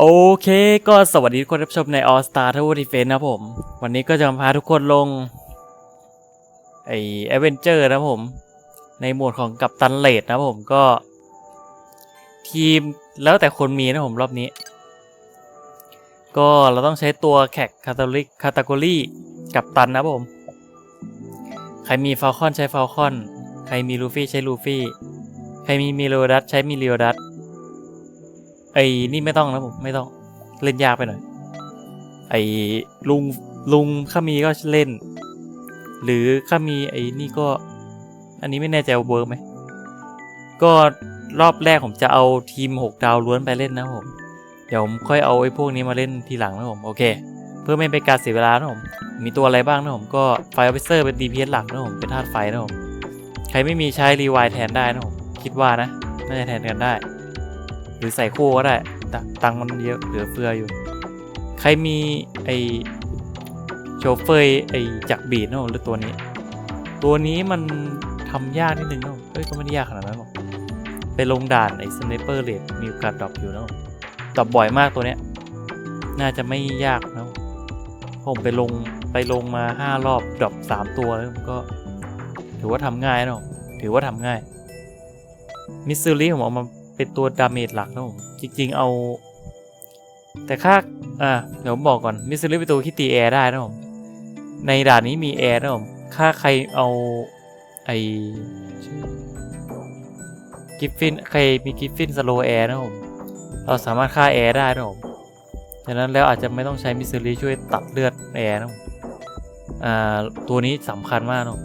โอเคก็สวัสดีทุกคนรับชมใน All Star Tower Defense นะผม วันนี้ก็จะมาพาทุกคนลง ไอเอเวนเจอร์นะผม ในหมวดของกัปตันเลดนะผมก็ ทีมแล้วแต่คนมีนะผมรอบนี้ ก็เราต้องใช้ตัวแขกคาตาลิกคาตาโกรีกัปตันนะผม ใครมีฟ a ลคอนใช้ฟ a ลคอน ใครมีลูฟี่ใช้ลูฟี่ ใครมีมิโลดัสใช้มิโลดัส ไอ้นี่ไม่ต้องนะผมไม่ต้องเล่นยากไปหน่อย ไอ้ลุงลุงข้ามีก็เล่น หรือข้ามีไอ้นี่ก็ อันนี้ไม่แน่ใจเวิร์กไหมก็รอบแรกผมจะเอาทีม 6 ดาวล้วนไปเล่นนะผม เดี๋ยวผมค่อยเอาไอ้พวกนี้มาเล่นทีหลังนะผมโอเค เพื่อไม่เป็นการเสียเวลานะผม มีตัวอะไรบ้างนะผมก็ไฟออฟฟิเซอร์เป็น DPS หลักนะผมเป็นธาตุไฟนะผมใครไม่มีใช้รีวายแทนได้นะผมคิดว่านะน่าจะแทนกันได้ หรือใส่คู่ก็ได้ตตังมันเยอะเหลือเฟืออยู่ ใครมีไอโชเฟอร์ไอจักรบีดนาะหรือตัวนี้ ตัวนี้มันทำยากนิดนึงเนาะเอ้ยก็ไม่ได้ยากขนาดนั้นหรอกไปลงด่านไอสเนเปอร์เลดมีโอกาสดรอปอยู่เนาะดรอปบ่อยมากตัวเนี้ย น่าจะไม่ยากเนาะผมไปลงไปลงมาห้ารอบดรอปสามตัวแล้วก็ ถือว่าทำง่ายเนาะถือว่าทำง่าย มิสซูรี่ผมเอามา เป็นตัวดาเมจหลักนะผมจริง ๆ เอา แต่ค่าอ่าเดี๋ยวผมบอกก่อนมิสซูรี่เป็นตัวที่ตีแอร์ได้นะผมในด่านนี้มีแอร์นะผมค่าใครเอาไอกิฟฟินใครมีกิฟฟินสโลแอร์นะผมเราสามารถฆ่าแอร์ได้นะผมฉะนั้นแล้วอาจจะไม่ต้องใช้มิสซูรี่ช่วยตัดเลือดแอร์นะผมอ่าตัวนี้สำคัญมากนะผม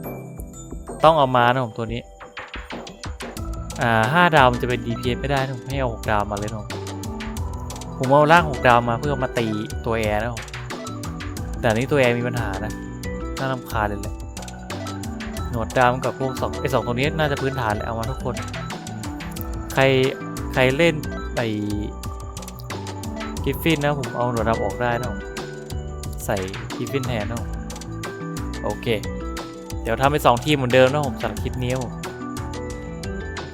ต้องเอามานะผมตัวนี้ อ่าห้าดาวมันจะเป็น DPS ไม่ได้นะผมให้เอาหกดาวมาเลยนะผมผมเอาล่างหกดาวมาเพื่อมาตีตัวแอร์นะผมแต่นี้ตัวแอร์มีปัญหานะน่ารำคาญเลยแหละหนวดดาวกับพวกสองไอสองตัวนี้น่าจะพื้นฐานเลยเอามาทุกคน ใครใครเล่นไอกิฟฟินนะผมเอาหนวดดำออกได้นะผมใส่กิฟฟินแทนนะผมโอเค เดี๋ยวทำไปสองทีมเหมือนเดิมนะผมสำหรับคลิปนี้ผม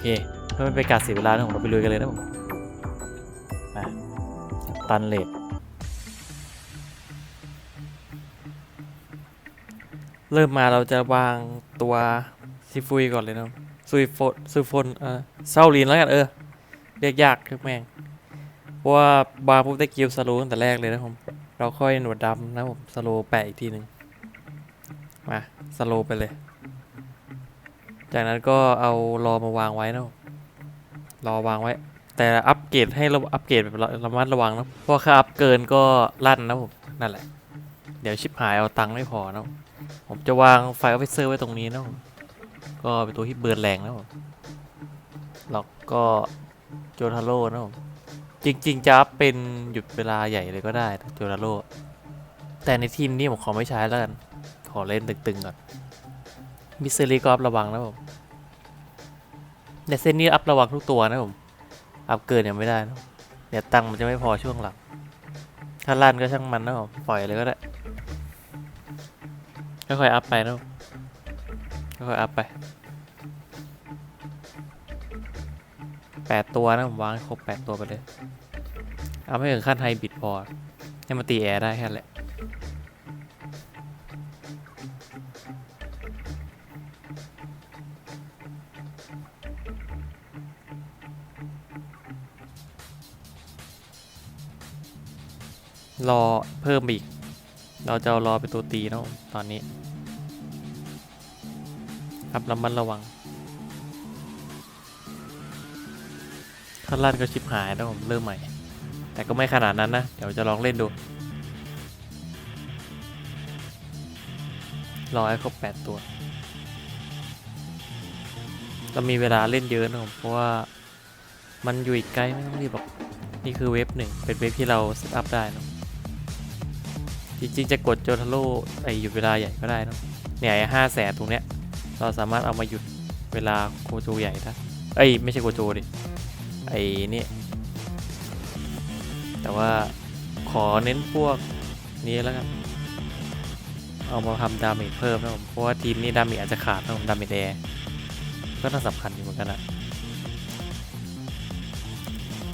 เคเพื่อไม่เป็นการเสียเวลานะผมเราไปลุยกันเลยนะผมมาตันเลดเริ่มมาเราจะวางตัวซิฟุยก่อนเลยนะซุยโฟซุยฟนเออเซาลีนแล้วกันเออ เรียกยากเรียกแม่งเพราะว่าบาร์ปุ๊บได้กิลสโลตั้งแต่แรกเลยนะผม เราค่อยหนวดดำนะผมสโลแปะอีกทีหนึ่งมาสโลไปเลย จากนั้นก็เอารอมาวางไว้นะรอวางไว้ แต่อัปเกรดให้เราอัปเกรดแบบระมัดระวังนะเพราะค่าอัพเกินก็ลั่นนะผมนั่นแหละ เดี๋ยวชิปหายเอาตังค์ไม่พอนะผมจะวางไฟออฟฟิเซอร์ไว้ตรงนี้นะผมก็เป็นตัวที่เบิร์นแรงนะผมแล้วก็โจทาโร่นะผมจริงๆจะอัพเป็นหยุดเวลาใหญ่เลยก็ได้โจทาโร่แต่ในทีมนี้ผมขอไม่ใช้แล้วกัน ขอเล่นตึงๆก่อน มิสซิลีก็อัพระวังนะผมแต่เส้นนี้อัพระวังทุกตัวนะผม อัพเกินยังไม่ได้นะเดี๋ยวตังค์มันจะไม่พอช่วงหลัง ถ้าลั่นก็ช่างมันนะผม ปล่อยเลยก็ได้ ค่อยๆอัพไปนะผมค่อยๆอัพไปแปดตัวนะผมวางให้ครบแปดตัวไปเลย เอาไม่ถึงขั้นไฮบิดพอ ให้มาตีแอร์ได้แค่นั้นแหละ รอเพิ่มอีก เราจะรอเป็นตัวตีนะตอนนี้ ครับระมัดระวัง ถ้าลั่นก็ชิบหายนะผมเริ่มใหม่ แต่ก็ไม่ขนาดนั้นนะ เดี๋ยวจะลองเล่นดู รอให้ครบแปดตัวเรามีเวลาเล่นเยอะนะผมเพราะว่ามันอยู่อีกไกลไม่ต้องรีบหรอก นี่คือเว็บหนึ่งเป็นเว็บที่เราเซตอัพได้นะ จริงๆจะกดโจทาโร่ไอหยุดเวลาใหญ่ก็ได้นะเนี่ยไอห้าแสนตรงเนี้ยเราสามารถเอามาหยุดเวลาโกโจใหญ่ได้เอ้ไม่ใช่โกโจดิไอ้นี่ แต่ว่าขอเน้นพวกนี้แล้วกัน เอามาทำดาเมจเพิ่มนะผม เพราะว่าทีมนี้ดาเมจอาจจะขาดนะผมดาเมจแอร์ก็น่าสำคัญอยู่เหมือนกันนะ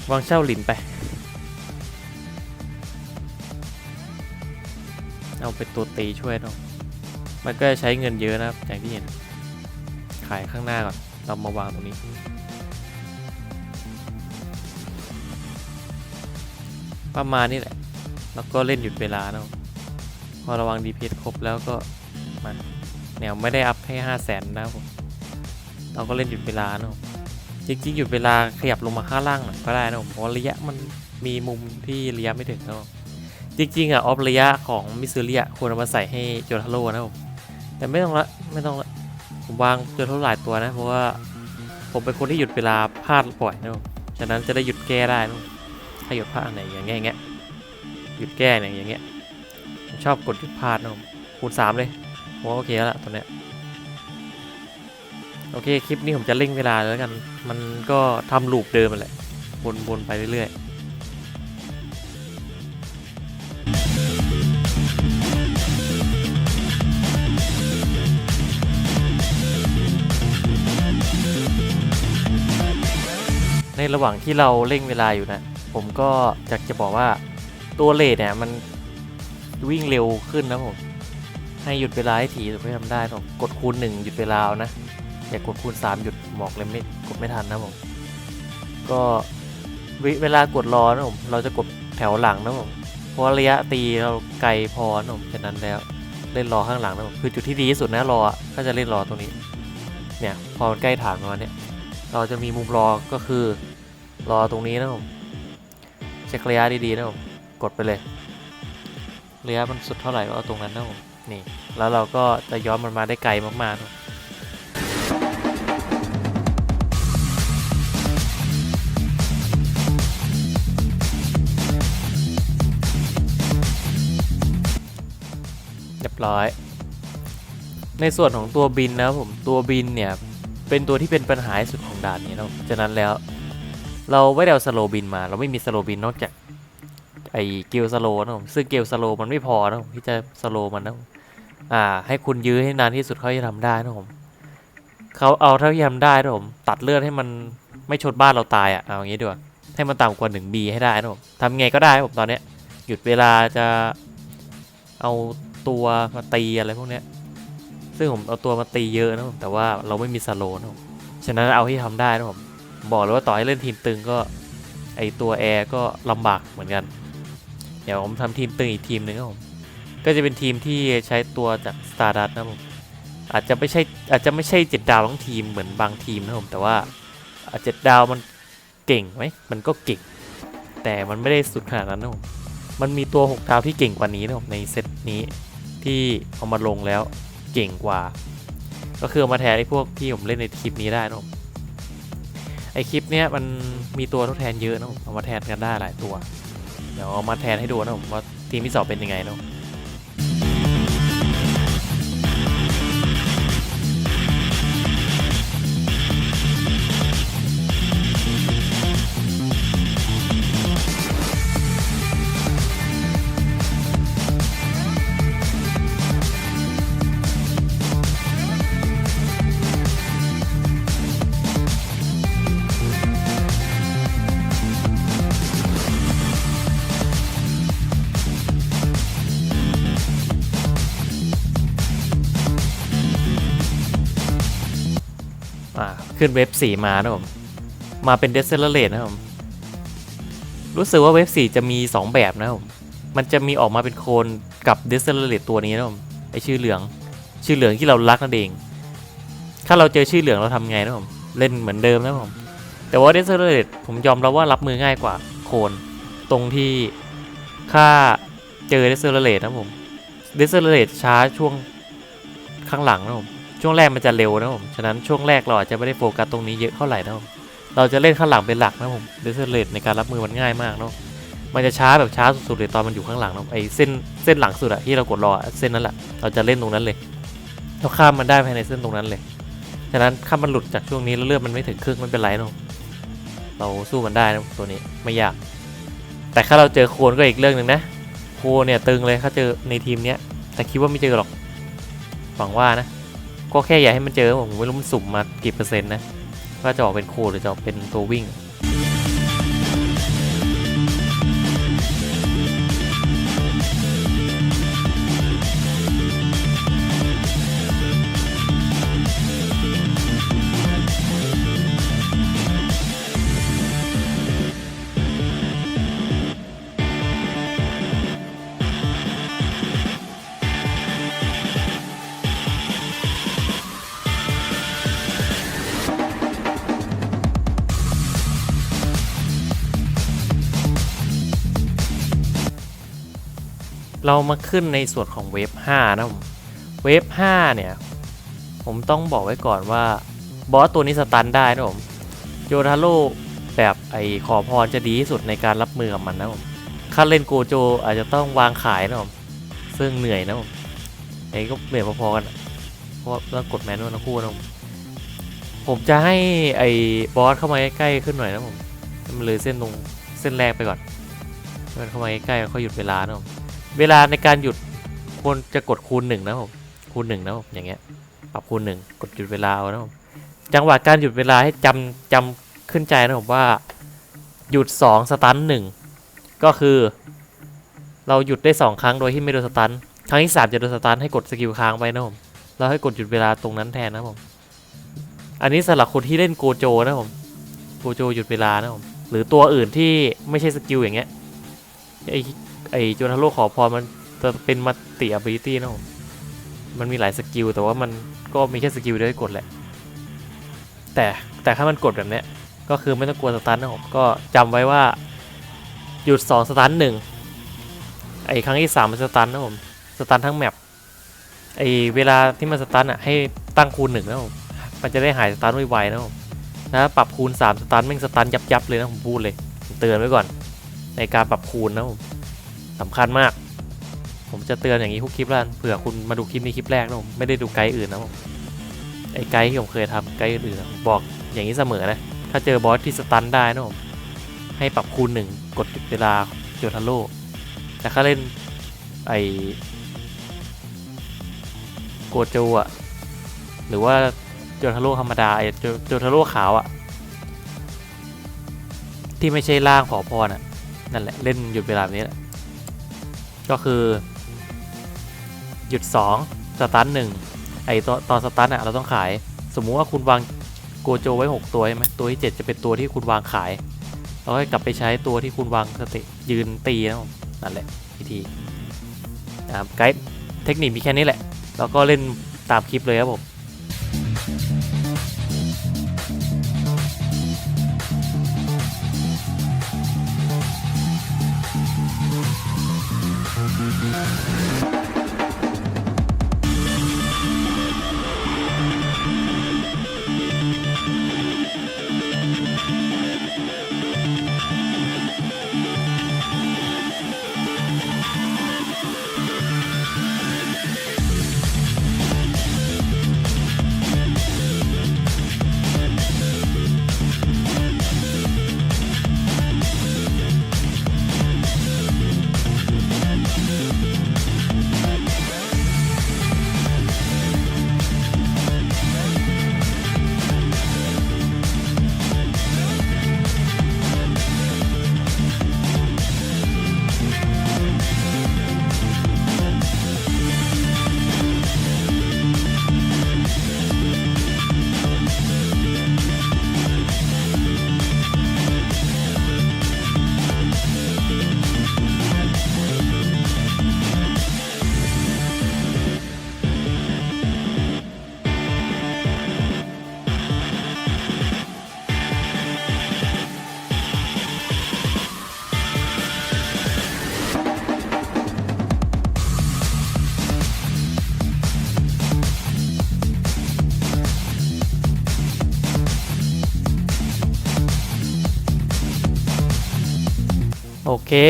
วางเช่าหลินไป เอาเป็นตัวตีช่วยเนาะมันก็จะใช้เงินเยอะนะครับอย่างที่เห็น ขายข้างหน้าก่อน เรามาวางตรงนี้ ประมาณนี้แหละ แล้วก็เล่นหยุดเวลาเนาะ พอระวังดีพีครบแล้วก็มาแนวไม่ได้อัพให้ห้าแสนนะครับผมเราก็เล่นหยุดเวลาเนาะจริงๆหยุดเวลาขยับลงมาข้างล่างหน่อยก็ได้นะผมเพราะระยะมันมีมุมที่ระยะไม่ถึงเนาะ จริงๆอะออฟระยะของมิสซูริอะควรเอามาใส่ให้โจทาโร่นะผมแต่ไม่ต้องละไม่ต้องละผมวางโจทาโร่หลายตัวนะ เพราะว่าผมเป็นคนที่หยุดเวลาพลาดบ่อยนะผมฉะนั้นจะได้หยุดแก้ได้นะถ้าหยุดพลาดไหนอย่างเงี้ยอย่างเงี้ยหยุดแก้เนี่ยอย่างเงี้ยผมชอบกดหยุดพลาดนะผมคูณสามเลยผมว่าโอเคแล้วล่ะตัวเนี้ยโอเคคลิปนี้ผมจะเร่งเวลาแล้วกัน มันก็ทำลูปเดิมแหละวนๆไปเรื่อยๆ ระหว่างที่เราเร่งเวลาอยู่นะ ผมก็อยากจะบอกว่าตัวเลทเนี่ยมันวิ่งเร็วขึ้นนะผม ให้หยุดเวลาให้ถี่ไม่ทำได้ผมกดคูณหนึ่งหยุดเวลาเอานะ อย่ากกดคูณ 3 หยุดบอกเลยไม่กดไม่ทันนะผม ก็เวลากดรอนะผมเราจะกดแถวหลังนะผมเพราะระยะตีเราไกลพอนะผมฉะนั้นแล้วเล่นรอข้างหลังนะผมคือจุดที่ดีที่สุดนะรออะถ้าจะเล่นรอตรงนี้ เนี่ยพอใกล้ฐานประมาณเนี้ยเราจะมีมุมรอก็คือ รอตรงนี้นะผมเช็คระยะดีๆนะผมกดไปเลยระยะมันสุดเท่าไหร่ก็เอาตรงนั้นนะผมนี่ แล้วเราก็จะย้อนมันมาได้ไกลมากๆนะเรียบร้อย ในส่วนของตัวบินนะผมตัวบินเนี่ย เป็นตัวที่เป็นปัญหาสุดของด่านนี้นะฉะนั้นแล้ว เราไม่ได้เอาสโลบินมา เราไม่มีสโลบินนอกจากไอ้เกลสโลนะผมซึ่งเกลสโลมันไม่พอนะผมที่จะสโลมันนะอ่า ให้คุณยื้อให้นานที่สุดเขาจะทำได้นะผมเขาเอาเท่าที่ทำได้นะผมตัดเลือดให้มันไม่ชนบ้านเราตายอะเอาอย่างงี้ดีกว่าให้มันต่ำกว่า1 B ให้ได้นะผมทำไงก็ได้ผมตอนเนี้ยหยุดเวลาจะเอาตัวมาตีอะไรพวกเนี้ยซึ่งผมเอาตัวมาตีเยอะนะผมแต่ว่าเราไม่มีสโลนะผมฉะนั้นเอาที่ทำได้นะผม บอกเลยว่าต่อให้เล่นทีมตึงก็ไอตัวแอร์ก็ลำบากเหมือนกัน เดี๋ยวผมทำทีมตึงอีกทีมหนึ่งครับผม ก็จะเป็นทีมที่ใช้ตัวจากสตาร์ดัตนะผม อาจจะไม่ใช่อาจจะไม่ใช่เจ็ดดาวทั้งทีมเหมือนบางทีมนะผมแต่ว่าเจ็ดดาวมันเก่งไหมมันก็เก่ง แต่มันไม่ได้สุดขนาดนั้นนะผม มันมีตัว6ดาวที่เก่งกว่านี้นะผมในเซตนี้ที่เอามาลงแล้วเก่งกว่า ก็คือมาแทนไอ้พวกที่ผมเล่นในคลิปนี้ได้นะผม ไอคลิปเนี้ยมันมีตัวทดแทนเยอะนะผมเอามาแทนกันได้หลายตัว เดี๋ยวเอามาแทนให้ดูนะผมว่าทีมที่สอบเป็นยังไงนะ ขึ้นเว็บสี่มานะผม มาเป็นเดซเซอร์เลตนะผม รู้สึกว่าเว็บสี่จะมี 2 แบบนะผม มันจะมีออกมาเป็นโคนกับเดซเซอร์เลตตัวนี้นะผม ไอชื่อเหลือง ชื่อเหลืองที่เรารักนั่นเอง ถ้าเราเจอชื่อเหลืองเราทำไงนะผม เล่นเหมือนเดิมนะผม แต่ว่าเดซเซอร์เลตผมยอมรับว่ารับมือง่ายกว่าโคน ตรงที่ค่าเจอเดซเซอร์เลตนะผมเดซเซอร์เลตช้าช่วงข้างหลังนะผม ช่วงแรกมันจะเร็วนะผม ฉะนั้นช่วงแรกเราอาจจะไม่ได้โฟกัสตรงนี้เยอะเท่าไหร่นะผม เราจะเล่นข้างหลังเป็นหลักนะผมเดซเลตในการรับมือมันง่ายมากเนาะ มันจะช้าแบบช้าสุดๆเลยตอนมันอยู่ข้างหลังเนาะไอ้เส้นเส้นหลังสุดอะที่เรากดรอเส้นนั้นแหละ เราจะเล่นตรงนั้นเลย เราข้ามมันได้ภายในเส้นตรงนั้นเลย ฉะนั้นถ้ามันหลุดจากช่วงนี้แล้วเลือดมันไม่ถึงครึ่งไม่เป็นไรเนาะเราสู้มันได้นะตัวนี้ไม่ยาก แต่ถ้าเราเจอโคนก็อีกเรื่องหนึ่งนะ โคเนี่ยตึงเลยถ้าเจอในทีมเนี้ยแต่คิดว่าไม่เจอหรอกหวังว่านะ ก็แค่อย่าให้มันเจอผมไม่รู้มันสุ่มมากี่เปอร์เซ็นต์นะว่าจะออกเป็นโคหรือจะออกเป็นตัววิ่ง เรามาขึ้นในส่วนของเวฟ5นะผมเวฟ5เนี่ย ผมต้องบอกไว้ก่อนว่า บอสตัวนี้สตันได้นะผมโยทาโร่แบบไอขอพรจะดีที่สุดในการรับมือกับมันนะผมคาเล่นโกโจอาจจะต้องวางขายนะผมซึ่งเหนื่อยนะผมไอ้ก็เหนื่อยพอๆกันเพราะต้องกดแมนนวลทั้งคู่นะผมผมจะให้ไอ้บอสเข้ามาใกล้ๆขึ้นหน่อยนะผมให้มันเลยเส้นตรงเส้นแรกไปก่อนให้มันเข้ามาใกล้ๆแล้วค่อยหยุดเวลานะผม เวลาในการหยุดควรจะกดคูณหนึ่งนะผมคูณหนึ่งนะผมอย่างเงี้ยปรับคูณหนึ่งกดหยุดเวลาเอานะผมจังหวะการหยุดเวลาให้จำจำขึ้นใจนะผมว่าหยุดสองสตันหนึ่งก็คือ เราหยุดได้สองครั้งโดยที่ไม่โดนสตันครั้งที่สามจะโดนสตันให้กดสกิลค้างไว้นะผมแล้วให้กดหยุดเวลาตรงนั้นแทนนะผมอันนี้สำหรับคนที่เล่นโกโจนะผมโกโจหยุดเวลานะผมหรือตัวอื่นที่ไม่ใช่สกิลอย่างเงี้ยไอ ไอโจนาโร่ขอพรมันจะเป็นมัตติอ b บิลิตี้นะผมมันมีหลายสกิลแต่ว่ามันก็มีแค่สกิลเดียวให้กดแหละ แต่แต่ถ้ามันกดแบบเนี้ยก็คือไม่ต้องกลัวสตันนะผมก็จำไว้ว่า หยุด 2 สตันหนึ่งไอครั้งที่สามมันสตันนะผมสตันทั้งแมปไอเวลาที่มันสตันอะให้ตั้งคูณหนึ่งนะผมมันจะได้หายสตันไวๆนะผมนะปรับคูณ 3 สตันแม่งสตันยับๆเลยนะผมพูดเลยเตือนไว้ก่อน ในการปรับคูณนะผม สำคัญมาก ผมจะเตือนอย่างนี้ทุกคลิปแล้วเผื่อคุณมาดูคลิปนี้คลิปแรกนะผมไม่ได้ดูไกด์อื่นนะผมไอไกด์ที่ผมเคยทำไกด์อื่นๆบอกอย่างนี้เสมอนะถ้าเจอบอสที่สตันได้นะผมให้ปรับคูณหนึ่งกดหยุดเวลาโจทาโร่แต่ถ้าเล่นไอโกโจอะหรือว่าโจทาโร่ธรรมดาไอโจโจทาโร่ขาวอะที่ไม่ใช่ร่างขอพรอะนั่นแหละเล่นหยุดเวลาแบบนี้แหละ ก็คือ หยุด 2 สตาร์ทหนึ่งไอตอนตอนสตันอะเราต้องขาย สมมุติว่าคุณวางโกโจไว้ 6 ตัวใช่ไหมตัวที่ 7 จะเป็นตัวที่คุณวางขายแล้วให้กลับไปใช้ตัวที่คุณวางสติยืนตีนะนั่นแหละวิธีนะครับไกด์เทคนิคมีแค่นี้แหละ แล้วก็เล่นตามคลิปเลยครับผม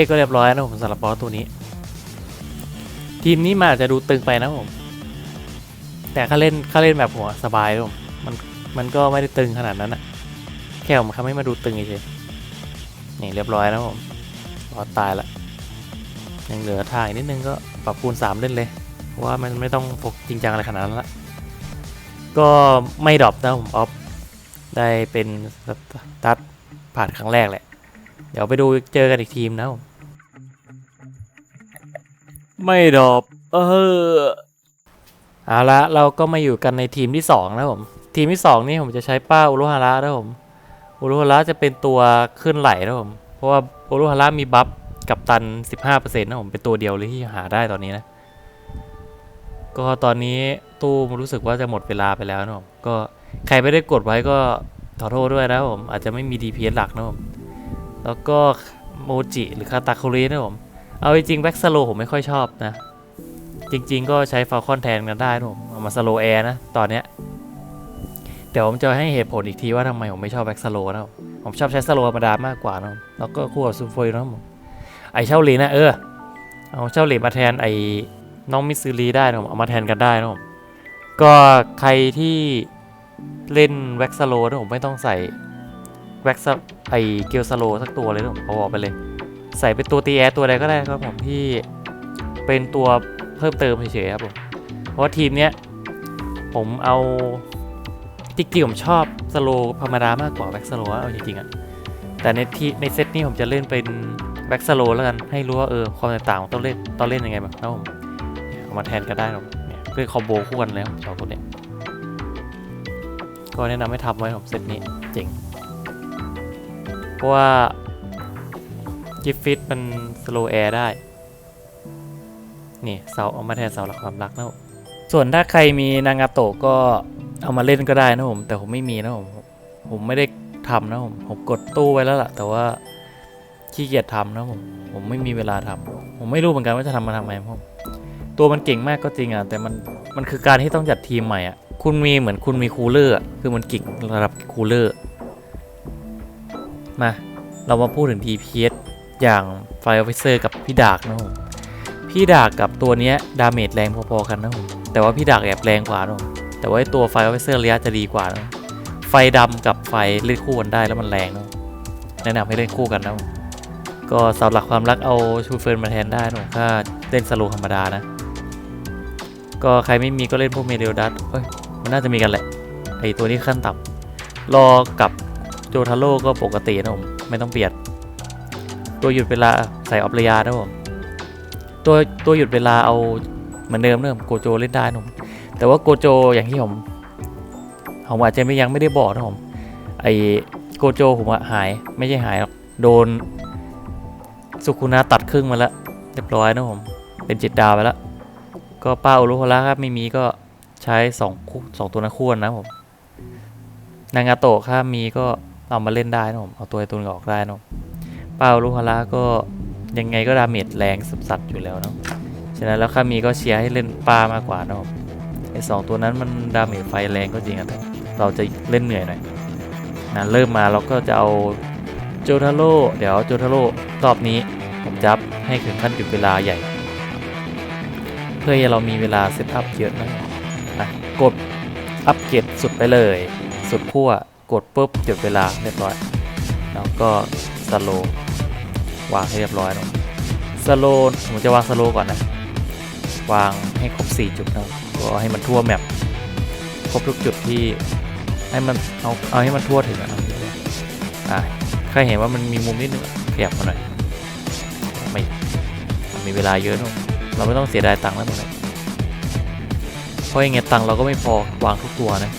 ก็เรียบร้อยนะผมสำหรับบอสตัวนี้ ทีมนี้มันอาจจะดูตึงไปนะผม แต่ถ้าเล่นถ้าเล่นแบบหัวสบายผมมันมันก็ไม่ได้ตึงขนาดนั้นนะแค่ผมทำให้มาดูตึงเฉยๆนี่เรียบร้อยนะผมบอสตายละยังเหลือทางอีกนิดนึงก็ปรับคูณ3เล่นเลยเพราะว่ามันไม่ต้องพกจริงจังอะไรขนาดนั้นละก็ไม่ดรอปนะผมออฟได้เป็นสตัดผ่านครั้งแรกแหละ เดี๋ยวไปดูเจอกันอีกทีมนะผมไม่ดรอปเออเอาละเราก็มาอยู่กันในทีมที่สองนะผมทีมที่สองนี่ผมจะใช้ป้าอุรุฮาระนะผมอุรุฮาระจะเป็นตัวขึ้นไหลนะผมเพราะว่าอุรุฮาระมีบัฟกับตัน 15%นะผมเป็นตัวเดียวเลยที่หาได้ตอนนี้นะก็ตอนนี้ตู้รู้สึกว่าจะหมดเวลาไปแล้วนะผมก็ใครไม่ได้กดไว้ก็ขอโทษด้วยนะผมอาจจะไม่มี DPS หลักนะผม แล้วก็โมจิหรือคาตาคุรินะผม เอาจริงๆแบ็กสโลผมไม่ค่อยชอบนะ จริง ๆ ก็ใช้ฟ a ลคอนแทนกันได้นะผม เอามาสโลแอร์นะ ตอนเนี้ย เดี๋ยวผมจะให้เหตุผลอีกทีว่าทำไมผมไม่ชอบแบ็กสโลนะผมชอบใช้สโลธรรมดามากกว่านะแล้วก็คู่กับซูฟอร์นะผม ไอเช่าหลีนะเออ เอาเช่าหลีมาแทนไอน้องมิสซูรีได้นะผม เอามาแทนกันได้นะผม ก็ใครที่เล่นแว็กสโลนะผมไม่ต้องใส่แว็กซ์ ไอเกลสโลสักตัวเลยนะผมเอาออกไปเลย ใส่เป็นตัวตีแอร์ตัวใดก็ได้ครับผมที่เป็นตัวเพิ่มเติมเฉยๆครับผมเพราะทีมเนี้ยผมเอาจริงๆผมชอบสโลธรรมดามากกว่าแบ็กสโลเอาจริงๆอะแต่ในที่ในเซตนี้ผมจะเล่นเป็นแบ็กสโลแล้วกันให้รู้ว่าเออความแตกต่างของต้องเล่นต้องเล่นยังไงบ้างครับผมเอามาแทนก็ได้ครับเนี่ยเพื่อคอมโบคู่กันแล้วสองตัวเนี้ยก็แนะนำให้ทำไว้ผมเซตนี้เจ๋ง ราะว่ากิฟฟิตมันสโลแอร์ได้ นี่เสาเอามาแทนเสาหลักความรักนะผมส่วนถ้าใครมีนางาโตะก็เอามาเล่นก็ได้นะผม แต่ผมไม่มีนะผม ผมไม่ได้ทำนะผม ผมกดตู้ไว้แล้วล่ะ แต่ว่าขี้เกียจทำนะผม ผมไม่มีเวลาทำ ผมไม่รู้เหมือนกันว่าจะทำมาทำไมผม ตัวมันเก่งมากก็จริงอะ แต่มัน มันคือการที่ต้องจัดทีมใหม่อะ คุณมีเหมือนคุณมีคูลเลอร์ คือมันเก่งระดับคูลเลอร์ มา เรามาพูดถึง TPS อย่างไฟออฟิเซอร์กับพี่ดากนะผมพี่ดากกับตัวเนี้ยดาเมจแรงพอๆกันนะผมแต่ว่าพี่ดากแอบแรงกว่านะผมแต่ว่าตัวไฟออฟิเซอร์ระยะจะดีกว่านะไฟดำกับไฟเล่นคู่กันได้แล้วมันแรงนะแนะนำให้เล่นคู่กันนะผมก็สาหลักความรักเอาชูเฟิร์นมาแทนได้นะผมถ้าเล่นสโลธรรมดานะ ก็ใครไม่มีก็เล่นพวกเมเดลดัตเอ้ยมันน่าจะมีกันแหละไอตัวนี้ขั้นต่ำรอกับ โจทาโร่ก็ปกตินะผมไม่ต้องเปลี่ยน ตัวหยุดเวลาใส่ออฟเรียนะผมตัวตัวหยุดเวลาเอาเหมือนเดิมเริ่มโกโจเล่นได้นะผมแต่ว่าโกโจอย่างที่ผมผมอาจจะไม่ยังไม่ได้บอกนะผมไอโกโจผมอะหายไม่ใช่หายหรอกโดนสุคุนาตัดครึ่งมาแล้วเรียบร้อยนะผมเป็นเจ็ดดาวไปแล้วก็เป้าอุรุโฮะครับไม่มีก็ใช้สองสองตัวนักคู่นะผมนางาโตะถ้ามีก็ เอามาเล่นได้นะผมเอาตัวไอตัวนึงออกได้นะเป้าลูกฮาระก็ยังไงก็ดาเมจแรงสัสๆอยู่แล้วเนาะฉะนั้นแล้วข้ามีก็เชียร์ให้เล่นป้ามากกว่าเนาะไอสองตัวนั้นมันดาเมจไฟแรงก็จริงอะแต่เราจะเล่นเหนื่อยหน่อยนะเริ่มมาเราก็จะเอาโจทาโร่เดี๋ยวโจทาโร่รอบนี้ผมจับให้ถึงขั้นหยุดเวลาใหญ่ เพื่อให้เรามีเวลาเซตอัพเยอะนะอะกดอัปเกรดสุดไปเลย สุดขั้ว กดปุ๊บหยุดเวลาเรียบร้อย แล้วก็สโลวางให้เรียบร้อยเนอะสโลผมจะวางสโลก่อนนะ วางให้ครบ 4 จุดนะก็ให้มันทั่วแมปครบทุกจุดที่ให้มันเอาเอาให้มันทั่วถึงนะครับอะใครเห็นว่ามันมีมุมนิดนึงขยับมาหน่อยไม่มีเวลาเยอะเนอะเราไม่ต้องเสียดายตังค์แล้วตรงนี้เพราะยังไงตังค์เราก็ไม่พอวางทุกตัวนะ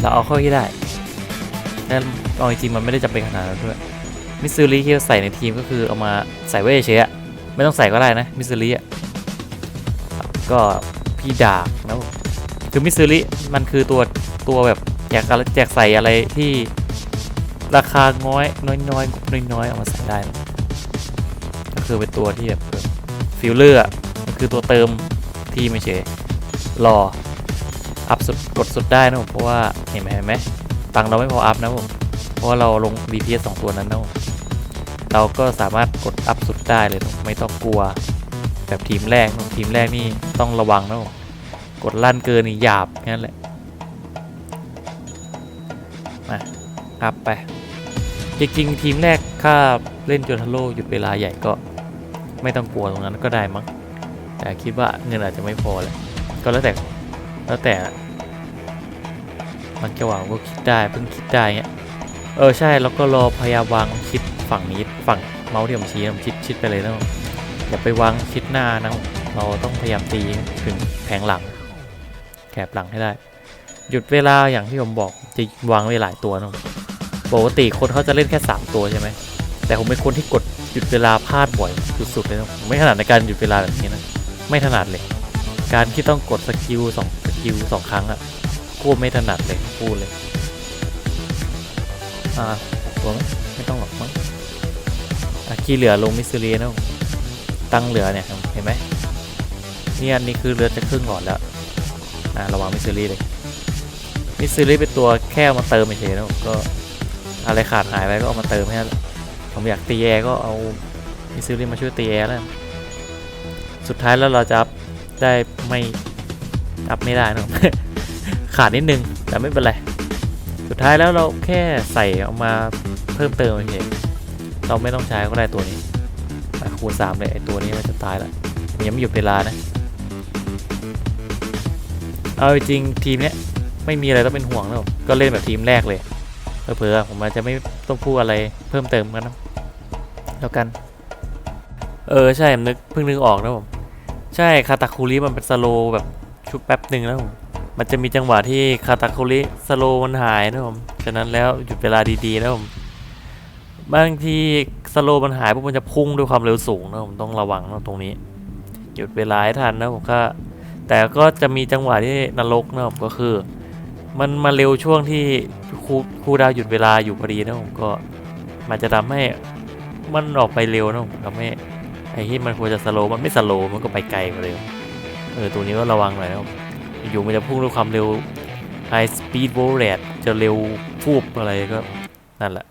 เราเอาเข้าที่ได้ แล้วเอาจริงมันไม่ได้จำเป็นขนาดนั้นด้วยมิสซูริที่เราใส่ในทีมก็คือเอามาใส่ไว้เฉยๆอะไม่ต้องใส่ก็ได้นะมิสซูริอะก็พี่ดากนะคือมิสซูริมันคือตัวตัวแบบอยากแจกใส่อะไรที่ราคาน้อยน้อยน้อยน้อยอยๆเอามาใส่ได้นะก็คือเป็นตัวที่แบบฟิลเลอร์อะมันคือตัวเติมทีมเฉยรออัพสุดกดสุดได้นะผมเพราะว่าเห็นไหมเห็นไหม ตังค์เราไม่พออัพนะผม เพราะเราลง VPS สองตัวนั้นนะผมเราก็สามารถกดอัพสุดได้เลยไม่ต้องกลัว แบบทีมแรกทีมแรกนี่ต้องระวังนะผมกดลั่นเกินนี่หยาบแค่นั้นแหละมาอัพไป จริงๆ ทีมแรกถ้าเล่นโจทาโร่หยุดเวลาใหญ่ก็ไม่ต้องกลัวตรงนั้นก็ได้มั้งแต่คิดว่าเงินอาจจะไม่พอแหละก็แล้วแต่แล้วแต่ มันจะวางก็คิดได้เพิ่งคิดได้เงี้ยเออใช่แล้วก็รอพยายามวางชิดฝั่งนี้ฝั่งเมาส์ที่ผมชี้ผมชิดชิดไปเลยนะอย่าไปวางชิดหน้านะเราต้องพยายามตีถึงแผงหลังแคบหลังให้ได้ หยุดเวลาอย่างที่ผมบอกจะวางไว้หลายตัวนะปกติคนเขาจะเล่นแค่ 3 ตัวใช่ไหมแต่ผมเป็นคนที่กดหยุดเวลาพลาดบ่อยสุดๆเลยนะผมไม่ถนัดในการหยุดเวลาแบบนี้นะไม่ถนัดเลย การที่ต้องกดสกิลสองสกิลสองครั้งอะ พูดไม่ถนัดเลยพูดเลย อ่าตัวไหมไม่ต้องหรอกมั้งอะขี้เหลือลงมิสซิเลียนะผมตั้งเหลือเนี่ยเห็นไหมเนี่ยอันนี้คือเรือจะครึ่งหลอดแล้วนะระวังมิสซิลีเลยมิสซิลีเป็นตัวแค่มาเติมเฉยๆนะผมก็อะไรขาดหายไปก็เอามาเติมให้ผมอยากตีแอร์ก็เอามิสซิลีมาช่วยตีแอร์แล้วสุดท้ายแล้วเราจะอัพได้ไม่อัพไม่ได้นะ ขาดนิดนึง แต่ไม่เป็นไร สุดท้ายแล้วเราแค่ใส่เอามาเพิ่มเติมเฉยเราไม่ต้องใช้ก็ได้ตัวนี้คูณสามเลยไอตัวนี้มันจะตายละมันยังไม่หยุดเวลานะ เอาจริงทีมเนี้ยไม่มีอะไรต้องเป็นห่วงแล้วก็เล่นแบบทีมแรกเลยเผลอผมอาจจะไม่ต้องพูดอะไรเพิ่มเติมกันนะแล้วกัน เออใช่ผมนึกเพิ่งนึกออกนะผม ใช่คาตาคุริมันเป็นสโลแบบชุบแป๊บหนึ่งนะผม มันจะมีจังหวะที่คาตาคุริสโลมันหายนะผมฉะนั้นแล้วหยุดเวลาดีๆนะผมบางทีสโลมันหายปุ๊บมันจะพุ่งด้วยความเร็วสูงนะผมต้องระวังนะตรงนี้ หยุดเวลาให้ทันนะผมก็แต่ก็จะมีจังหวะที่นรกนะผมก็คือ มันมาเร็วช่วงที่ครูครูดาวหยุดเวลาอยู่พอดีนะผมก็มันจะทำให้มันออกไปเร็วนะผมทำให้ไอ้ที่มันควรจะสโลมันไม่สโลมันก็ไปไกลกว่าเร็วเออตัวนี้ก็ระวังหน่อยนะผม อยู่มันจะพุ่งด้วยความเร็ว high speed w o r r a t จะเร็วฟูบอะไรก็นั่นแหละ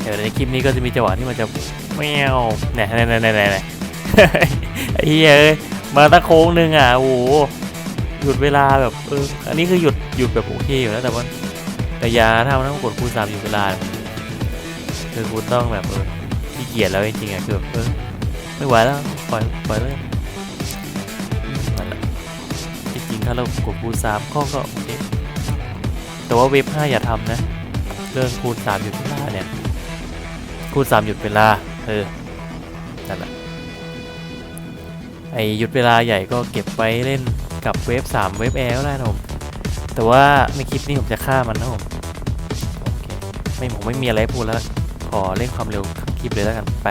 เดี๋ยวในคลิปนี้ก็จะมีจังหวะที่มันจะแมวเนี่ยเนี่ยเนี่ยเนี่ยเนี่ยไอ้เหี้ยเอ้ยมาตั้งโค้งหนึ่งอะโอ้โหหยุดเวลาแบบเอออันนี้คือหยุดหยุดแบบโอเคอยู่แล้วแต่ว่าแต่ยาถ้ามันต้องกดคูณสามหยุดเวลาคือคุณต้องแบบเออขี้เกียจแล้วจริงๆอะคือแบบเออไม่ไหวแล้วปล่อยปล่อยเลย ถ้าเรากดคูณสามข้อก็โอเค แต่ว่าเว็บห้าอย่าทำนะ เรื่องคูณสามหยุดเวลาเนี่ย คูณสามหยุดเวลา เออ นั่นแหละ ไอหยุดเวลาใหญ่ก็เก็บไว้เล่นกับเวฟสามเวฟแอร์ก็ได้นะผม แต่ว่าในคลิปนี้ผมจะฆ่ามันนะผม โอเค ไม่ผมไม่มีอะไรพูดแล้ว ขอเล่นความเร็วคลิปเลยแล้วกัน ไป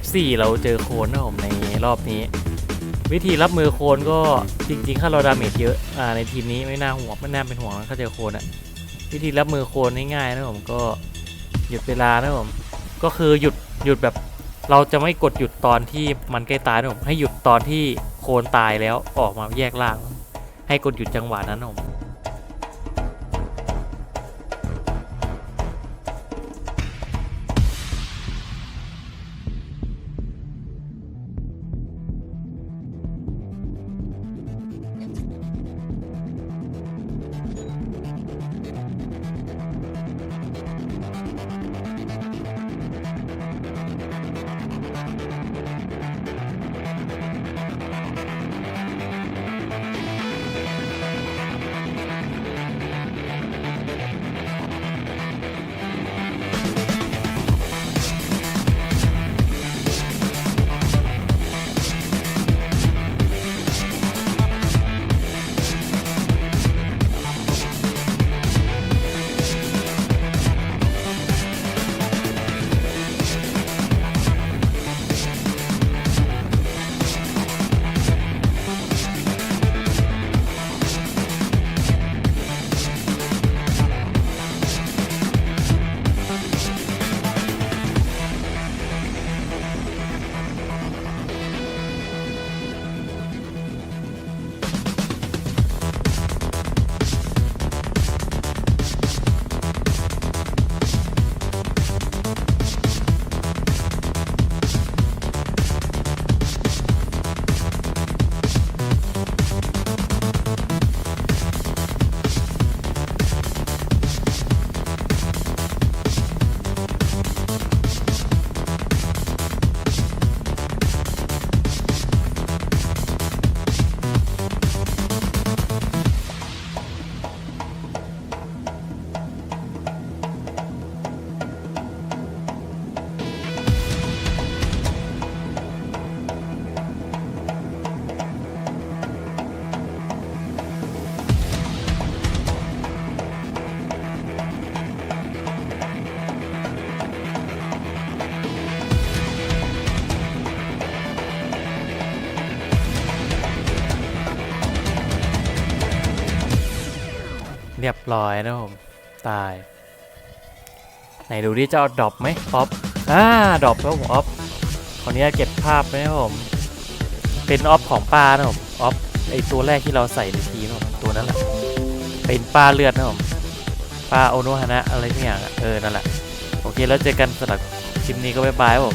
ฟสี่เราเจอโคนนะผมในรอบนี้ วิธีรับมือโคนก็จริงๆ ถ้าเราดาเมจเยอะอ่าในทีมนี้ไม่น่าห่วงไม่น่าเป็นห่วงนะถ้าเจอโคนอะวิธีรับมือโคนง่ายๆนะผมก็หยุดเวลานะผมก็คือหยุดหยุดแบบเราจะไม่กดหยุดตอนที่มันใกล้ตายนะผมให้หยุดตอนที่โคนตายแล้วออกมาแยกล่าง ให้กดหยุดจังหวะนั้นนะผม ร้อยนะผม ตาย ไหนดูดิจะเอาดรอปไหมออฟอ่าดรอปครับผมออฟขออนุญาตเก็บภาพไว้นะครับผม เป็นออฟของป้านะผมออฟไอตัวแรกที่เราใส่ในทีนะผมตัวนั้นแหละเป็นป้าเลือดนะผมป้าโอโนฮานะอะไรทุกอย่างเออนั่นแหละโอเคแล้วเจอกันสำหรับคลิปนี้ก็บ๊ายบายผม